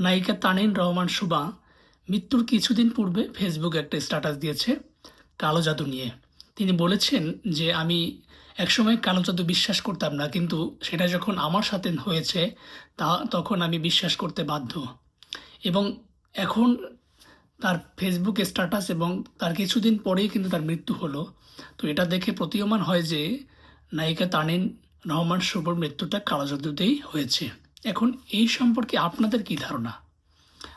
নায়িকা তানিন রহমান সুবা মৃত্যুর কিছুদিন পূর্বে ফেসবুকে একটা স্ট্যাটাস দিয়েছে কালো জাদু নিয়ে। তিনি বলেছেন যে, আমি একসময় কালো জাদু বিশ্বাস করতাম না, কিন্তু সেটা যখন আমার সাথে হয়েছে, তা তখন আমি বিশ্বাস করতে বাধ্য। এবং এখন তার ফেসবুক স্ট্যাটাস এবং তার কিছুদিন পরেই কিন্তু তার মৃত্যু হলো। তো এটা দেখে প্রতীয়মান হয় যে, নায়িকা তানিন রহমান শুভর মৃত্যুটা কালো জাদুতেই হয়েছে। এখন এই সম্পর্কে আপনাদের কি ধারণা?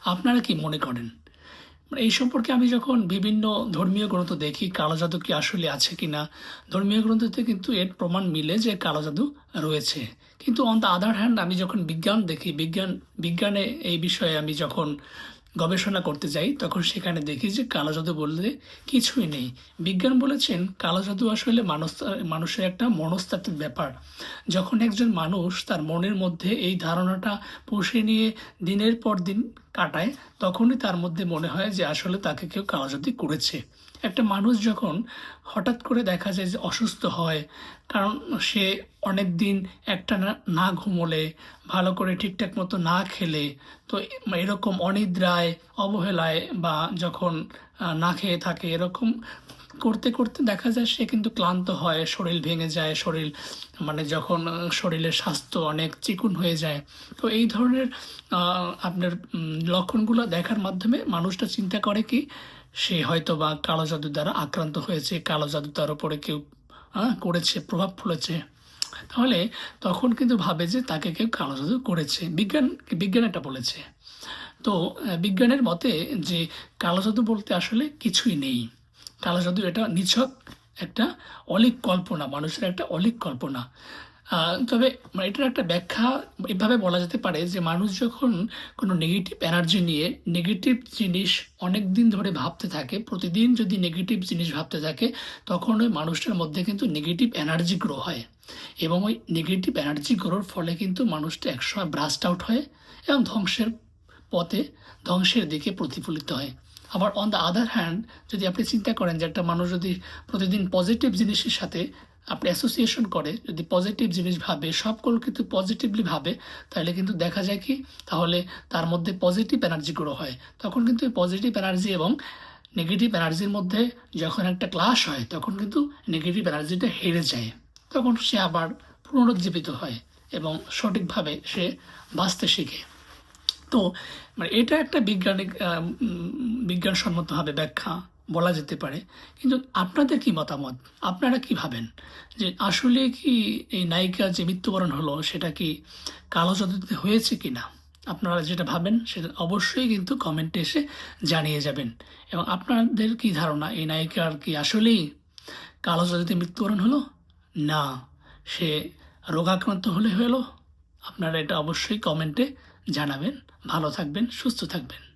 আপনারা কি মনে করেন? মানে এই সম্পর্কে আমি যখন বিভিন্ন ধর্মীয় গ্রন্থ দেখি কালো জাদু কি আসলে আছে কি না ধর্মীয় গ্রন্থতে কিন্তু এর প্রমাণ মিলে যে কালো জাদু রয়েছে। কিন্তু অন দ্য আদার হ্যান্ড আমি যখন বিজ্ঞান দেখি, বিজ্ঞান, বিজ্ঞানে এই বিষয়ে আমি যখন গবেষণা করতে যাই, তখন সেখানে দেখি যে কালো জাদু বলতে কিছুই নেই। বিজ্ঞান বলেছেন, কালো জাদু আসলে মানুষ মানুষের একটা মনস্তাত্ত্বিক ব্যাপার। যখন একজন মানুষ তার মনের মধ্যে এই ধারণাটা পুষে নিয়ে দিনের পর দিন কাটায়, তখনই তার মধ্যে মনে হয় যে আসলে তাকে কেউ কারাজাতি করেছে। একটা মানুষ যখন হঠাৎ করে দেখা যায় যে অসুস্থ হয়, কারণ সে অনেক দিন একটা না না ঘুমোলে, ভালো করে ঠিকঠাক মতো না খেলে, তো এরকম অনিদ্রায়, অবহেলায় বা যখন না খেয়ে থাকে, এরকম করতে করতে দেখা যায় সে কিন্তু ক্লান্ত হয়, শরীর ভেঙে যায়, শরীর মানে যখন শরীরের স্বাস্থ্য অনেক চিকুন হয়ে যায়। তো এই ধরনের আপনার লক্ষণগুলো দেখার মাধ্যমে মানুষটা চিন্তা করে কি, সে হয়তো বা কালো জাদু দ্বারা আক্রান্ত হয়েছে, কালো জাদু তার উপরে কেউ করেছে, প্রভাব ফেলেছে। তাহলে তখন কিন্তু ভাবে যে তাকে কেউ কালো জাদু করেছে। বিজ্ঞান বিজ্ঞান এটা বলেছে। তো বিজ্ঞানের মতে যে কালো জাদু বলতে আসলে কিছুই নেই। কালো জাদু এটা নিছক একটা অলিক কল্পনা মানুষের একটা অলিক কল্পনা তবে মানে এটার একটা ব্যাখ্যা এভাবে বলা যেতে পারে যে মানুষ যখন কোনো নেগেটিভ এনার্জি নিয়ে নেগেটিভ জিনিস অনেক দিন ধরে ভাবতে থাকে, প্রতিদিন যদি নেগেটিভ জিনিস ভাবতে থাকে, তখন ওই মানুষটার মধ্যে কিন্তু নেগেটিভ এনার্জি গ্রো হয়। এবং ওই নেগেটিভ এনার্জি গ্রোর ফলে কিন্তু মানুষটা একসময় ব্রাস্ট আউট হয় এবং ধ্বংসের পথে ধ্বংসের দিকে প্রতিফলিত হয়। আবার অন দ্য আদার হ্যান্ড যদি আপনি চিন্তা করেন যে একটা মানুষ যদি প্রতিদিন পজিটিভ জিনিসের সাথে আপনি অ্যাসোসিয়েশন করে, যদি পজিটিভ জিনিস ভাবে সবগুলো কিন্তু পজিটিভলি ভাবে, তাহলে কিন্তু দেখা যায় কি, তাহলে তার মধ্যে পজিটিভ এনার্জি গ্রো হয়। তখন কিন্তু এই পজিটিভ এনার্জি এবং নেগেটিভ এনার্জির মধ্যে যখন একটা ক্লাস হয়, তখন কিন্তু নেগেটিভ এনার্জিটা হেরে যায়। তখন সে আবার পুনরুজ্জীবিত হয় এবং সঠিকভাবে সে বাঁচতে শিখে। তো মানে এটা একটা বিজ্ঞানিক বিজ্ঞানসম্মতভাবে ব্যাখ্যা বলা যেতে পারে। কিন্তু আপনাদের কি মতামত? আপনারা কি ভাবেন? যে আসলে কি এই নায়িকা যে মৃত্যুবরণ হলো, সেটা কি কালো জাদুতে হয়েছে কি না আপনারা যেটা ভাবেন, সেটা অবশ্যই কিন্তু কমেন্টে এসে জানিয়ে যাবেন। এবং আপনাদের কি ধারণা, এই নায়িকার কি আসলেই কালো জাদুতে মৃত্যুবরণ হলো? না, সে রোগাক্রান্ত হলে হলো? আপনারা এটা অবশ্যই কমেন্টে জানাবেন। ভালো থাকবেন সুস্থ থাকবেন।